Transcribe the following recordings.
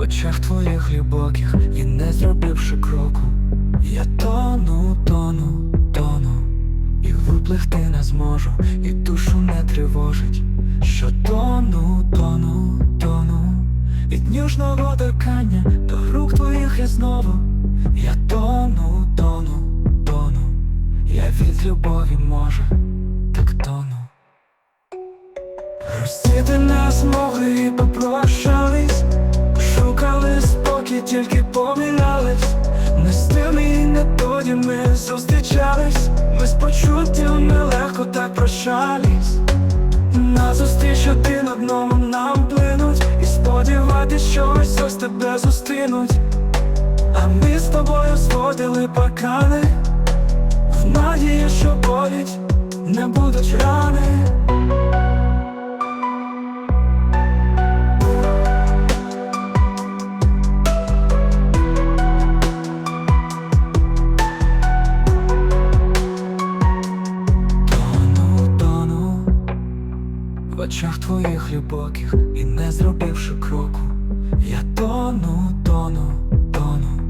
в очах твоїх глибоких і не зробивши кроку, я тону, тону, тону, і випливти не зможу, і душу не тривожить, що тону, тону, тону, від ніжного торкання до рук твоїх я знову, я тону, тону, тону, я від любові може, так тону. Простити нас могли і попрощались, тільки помилялись. Не з тими і не тоді ми зустрічались. Ми з почуттями легко так прощались. На зустріч один одному нам плинуть І сподіватись, що ось ось тебе зустрінуть. А ми з тобою зводили паркани, в надії, що боліть, не будуть рани. В очах твоїх глибоких і не зробивши кроку, я тону, тону, тону,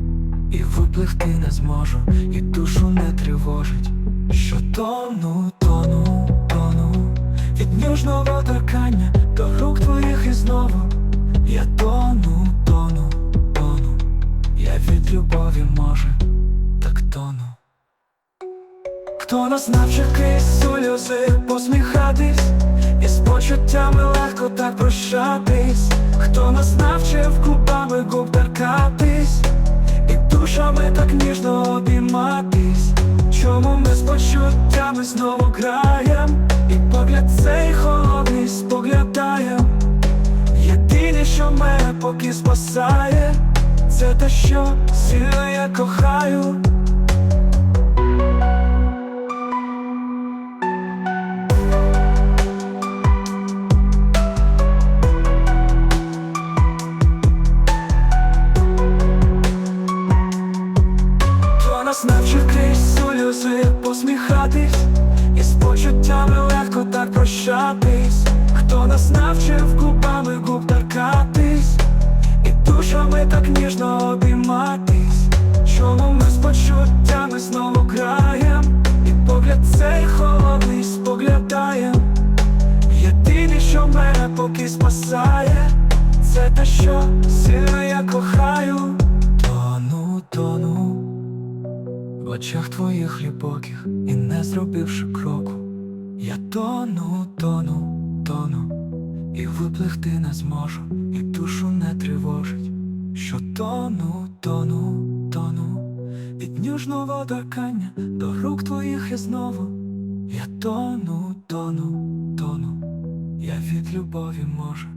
і випливти не зможу, і душу не тривожить, що тону, тону, тону, від ніжного торкання до рук твоїх і знову, я тону, тону, тону, я від любові може, так тону. Хто нас навчив крізь сльози посміхатись, почуттями легко так прощатись, хто нас навчив губами губ торкатись, і душами так ніжно обійматись, чому ми з почуттями знову граєм, і погляд цей холодний споглядаєм. Єдине, що мене поки спасає, це те, що сильно я кохаю. Душами так ніжно обійматись, чому ми з почуттями знову граєм, і погляд цей холодний споглядаєм. Єдине, що мене поки спасає, це те, що сильно я кохаю. Тону, тону в очах твоїх глибоких і не зробивши кроку, я тону, тону, тону, і випливти не зможу, і душу не тривожить, що тону, тону, тону, від ніжного торкання до рук твоїх я знову, я тону, тону, тону, я від любові може,